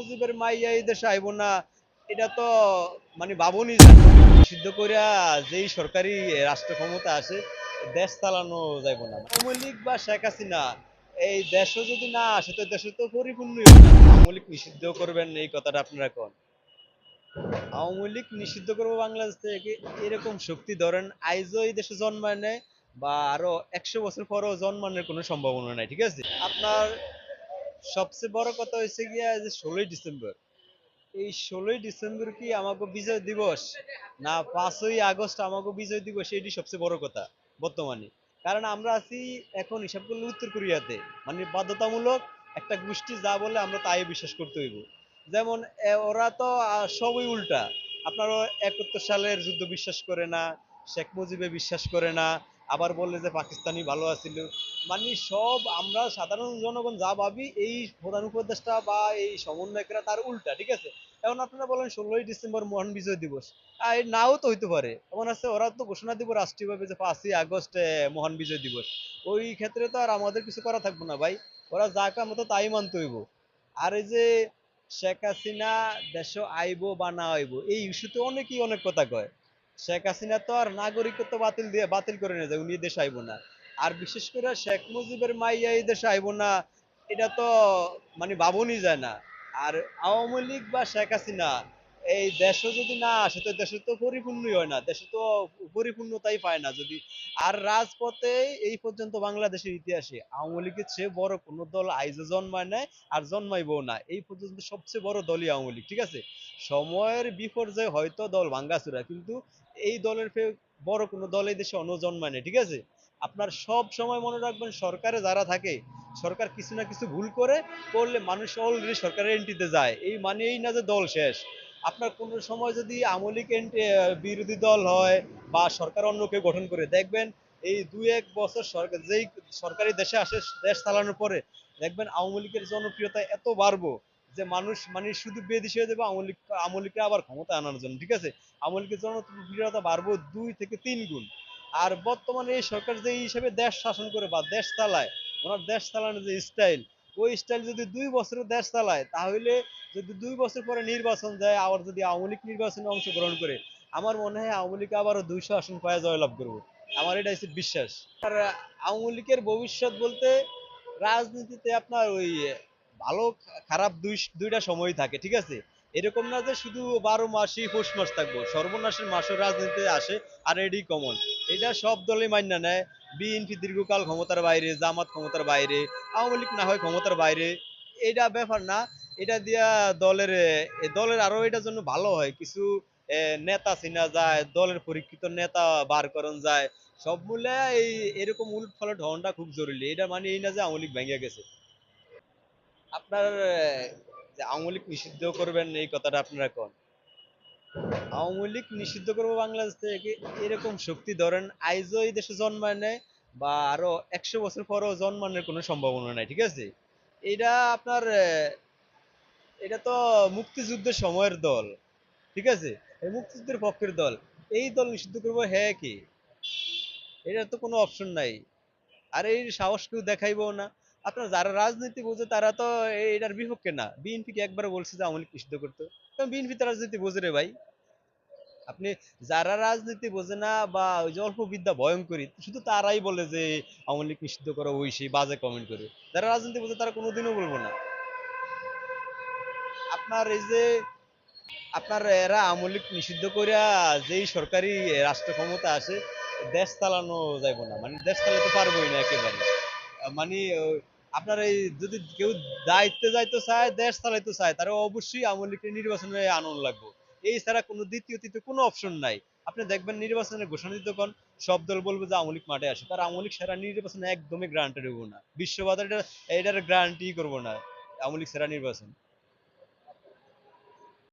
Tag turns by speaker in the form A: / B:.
A: মুজিবের মাইয়া এই দেশে আইব না, এটা তো মানে বাবনই সিদ্ধ করিয়া যেই সরকারি রাষ্ট্র ক্ষমতা আসে দেশ চালানো যাইব না। আওয়ামী লীগ বা শেখ হাসিনা, এই দেশও যদি না আসে, তো দেশে তো পরিপূর্ণই আওয়ামী লীগ নিষিদ্ধ করবেন এই কথাটা আপনারা কোন? আওয়ামী লীগ নিষিদ্ধ করব বাংলাদেশ থেকে এরকম শক্তি ধরেন, আইজও এই দেশে জন্মায় নেয় বা আরও একশো বছর পরও জন্মানোর কোনো সম্ভাবনা নাই, ঠিক আছে? আপনার সবচেয়ে বড় কথা হয়েছে গিয়া যে ষোলোই ডিসেম্বর। এই ষোলোই ডিসেম্বর কি আমাকে বিজয় দিবস? না, পাঁচই আগস্ট আমাকে বিজয় দিবস, এটি সবচেয়ে বড় কথা বর্তমানে। কারণ আমরা আছি এখন হিসাব করলে উত্তর কোরিয়াতে। মানে বাধ্যতামূলক একটা গোষ্ঠী যা বলে আমরা তাই বিশ্বাস করতে হইব। যেমন ওরা তো সবই উল্টা। আপনারও একাত্তর সালের যুদ্ধ বিশ্বাস করে না, শেখ মুজিবে বিশ্বাস করে না, আবার বললে যে পাকিস্তানি ভালো আছিল। মানে সব আমরা সাধারণ জনগণ যা ভাবি, এই প্রধান উপদেষ্টা বা এই সমন্বয়করা তার উল্টা, ঠিক আছে? এখন আপনারা বলেন ষোলোই ডিসেম্বর মহান বিজয় দিবস। আর নাও তো হইতে পারে। এমন আছে, ওরা তো ঘোষণা দিব রাষ্ট্রীয়ভাবে যে পাঁচই আগস্ট মহান বিজয় দিবস। ওই ক্ষেত্রে তো আর আমাদের কিছু করা থাকব না ভাই। ওরা যা কাম তো তাই মানতে হইব। আর এই যে শেখ হাসিনা দেশ আইব বা না আইবো, এই ইস্যুতে অনেকেই অনেক কথা কয়। শেখ হাসিনা তো আর নাগরিকত্ব বাতিল দিয়ে বাতিল করে নিয়ে যায়, উনি দেশ আইব না। আর বিশেষ করে শেখ মুজিবের মাইয়া এই দেশে আইবো না, এটা তো মানে ভাবনই যায় না। আর আওয়ামী লীগ বা শেখ হাসিনা, এই দেশও যদি না আসে, তো দেশে তো পরিপূর্ণই হয় না। দেশে তো পরিপূর্ণতাই পায় না যদি। আর রাজপথে এই পর্যন্ত বাংলাদেশের ইতিহাসে আওয়ামী লীগের চেয়ে বড় কোনো দল আইজও জন্মায় নাই আর জন্মাইবো না। এই পর্যন্ত সবচেয়ে বড় দলই আওয়ামী লীগ, ঠিক আছে? সময়ের বিপর্যয়ে হয়তো দল ভাঙ্গাচুরা, কিন্তু এই দলের বড় কোনো দল এই দেশে অন্য জন্মায় নাই, ঠিক আছে? আপনার সব সময় মনে রাখবেন সরকারে যারা থাকে, সরকার কিছু না কিছু ভুল করে করলে মানুষ অলরেডি সরকারের এন্ট্রিতে যায়। এই মানে এই না যে দল শেষ। আপনার কোনো সময় যদি এন্ট্রি বিরোধী দল হয় বা সরকার অন্য কেউ গঠন করে, দেখবেন এই দুই এক বছর সরকার যেই সরকারি দেশে আসে, দেশ চালানোর পরে দেখবেন আওয়ামী লীগের জনপ্রিয়তা এত বাড়বো যে মানুষ মানে শুধু বেদিশ হয়ে যাবে, আওয়ামী লীগ, আওয়ামী লীগকে আবার ক্ষমতা আনার জন্য, ঠিক আছে? আওয়ামী লীগের জনপ্রিয়তা বাড়বো দুই থেকে তিন গুণ। আর বর্তমানে এই সরকার যে হিসেবে দেশ শাসন করে বা দেশ চালায়, ওনার দেশ চালানোর যে স্টাইল ওই স্টাইল যদি দুই বছরের দেশ চালায়, তাহলে যদি দুই বছর পরে নির্বাচন যায় আবার যদি আওয়ামী লীগ নির্বাচনে অংশগ্রহণ করে, আমার মনে হয় আওয়ামী লীগ আবারও দুইশো আসন পায় জয়লাভ করব। আমার এটা হচ্ছে বিশ্বাস। আর আওয়ামী লীগের ভবিষ্যৎ বলতে রাজনীতিতে আপনার ওই ভালো, খারাপ দুই, দুইটা সময় থাকে, ঠিক আছে? এরকম না যে শুধু বারো মাসই পৌষ মাস থাকব, সর্বনাশের মাসও রাজনীতিতে আসে আর এডি কমন। এটা সব দলে মান্য নেয়। বিএনপি দীর্ঘকাল ক্ষমতার বাইরে, জামাত ক্ষমতার বাইরে, আওয়ামী লীগ না হয় ক্ষমতার বাইরে। এটা ব্যাপার না, এটা দিয়া দলের দলের আরও এটার জন্য ভালো হয়। কিছু নেতা চিনা যায়, দলের পরীক্ষিত নেতা বার করন যায়। সব মিলে এই, এরকম উলট পালট হওয়াটা খুব জরুরি। এটা মানে এই না যে আওয়ামী লীগ ভেঙে গেছে। আপনার আওয়ামী লীগ নিষিদ্ধ করবেন, এই কথাটা আপনারা কোন? আওয়ামী লীগ নিষিদ্ধ করব বাংলাদেশ থেকে এরকম শক্তি ধরেন আইজও এই দেশে জন্মায় নেয় বা আরও একশো বছর পরেও জন্মানোর কোনো সম্ভাবনা নাই, ঠিক আছে? এটা আপনার এটা তো মুক্তিযুদ্ধের সময়ের দল, ঠিক আছে? এই মুক্তিযুদ্ধের পক্ষের দল, এই দল নিষিদ্ধ করব হ্যাঁ কি? এটা তো কোনো অপশন নাই। আর এই সাহস কেউ দেখাইবো না। আপনার যারা রাজনীতি বোঝে, তারা তো এটার বিপক্ষে না। বিএনপি কে একবার বলছে যে আওয়ামী লীগ নিষিদ্ধ করতে। কারণ বিএনপি তো রাজনীতি বোঝে রে ভাই। আপনি যারা রাজনীতি বোঝে না বা ওই যে অল্প বিদ্যা ভয়ঙ্করী, শুধু তারাই বলে যে আওয়ামী লীগ নিষিদ্ধ করো, ওই সেই বাজে কমেন্ট করে। যারা রাজনীতি বোঝে, তারা কোনোদিনও বলব না। আপনার এই যে, আপনার এরা আওয়ামী লীগ নিষিদ্ধ করিয়া যেই সরকারি রাষ্ট্র ক্ষমতা আসে, দেশ চালানো যাইব না। মানে দেশ চালাতে পারবোই না একেবারে। মানে আপনার এই যদি কেউ দায়িত্বে যাইতে চায়, দেশ চালাইতে চায় তারা অবশ্যই আওয়ামী লীগের নির্বাচনে আনন্দ লাগবে। এই ছাড়া কোনো দ্বিতীয় তৃতীয় কোনো অপশন নাই। আপনি দেখবেন নির্বাচনের ঘোষণা দিতে কোন সব দল বলবে যে আওয়ামী লীগ মাঠে আসে। তার আওয়ামী লীগ সেরা নির্বাচনে একদমই গ্রান্টেড দেবো না। বিশ্ববাজার এটা এটার গ্যারান্টি করব না, আওয়ামী লীগ সেরা নির্বাচন।